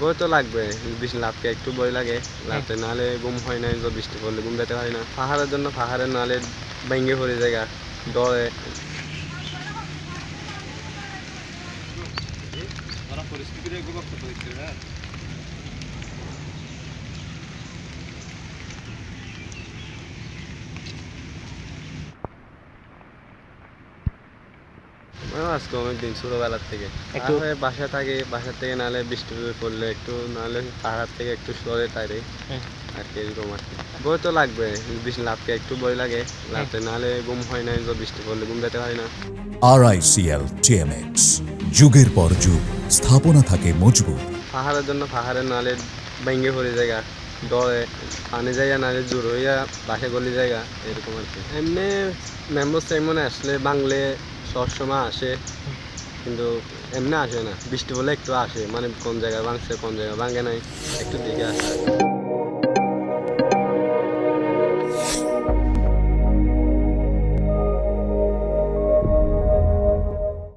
বই তো লাগবে বৃষ্টি লাভকে একটু বই লাগে লাভতে নাহলে ঘুম হয় না তো বৃষ্টি পড়লে ঘুম যেতে হয় না। পাহাড়ের জন্য পাহাড়ের নাহলে ভেঙে পড়ে জায়গা ডরে। আমিও আজকে অনেকদিন ছোটোবেলার থেকে। একটু- বাসা থাকে বাসা থেকে নাহলে বৃষ্টি পড়লে একটু নাহলে পাহাড় থেকে একটু সরে তাইরে আর কি এরকম আর কি। বই তো লাগবে বৃষ্টি লাভকে একটু বই লাগে লাভতে নাহলে ঘুম হয় না তো বৃষ্টি পড়লে ঘুম যেতে হয় না। আরআইসিএল টিএমএক্স যুগের পর যুগ স্থাপনা থাকে মজবুত। পাহাড়ের জন্য পাহাড়ের নালে ভেঙে পড়ে জায়গা ডরে পানি জায়গা নালে জোর হইয়া বাসে গলি জায়গা এরকম আর কি। এমনি মেম্বার সেমনে আসলে বাংলে সবসময় আসে। কিন্তু এমনি আসে না। বৃষ্টি বলে একটু আসে। মানে কোন জায়গায় ভাঙছে, কোন জায়গায় ভাঙে নাই, একটু দিকে আসে।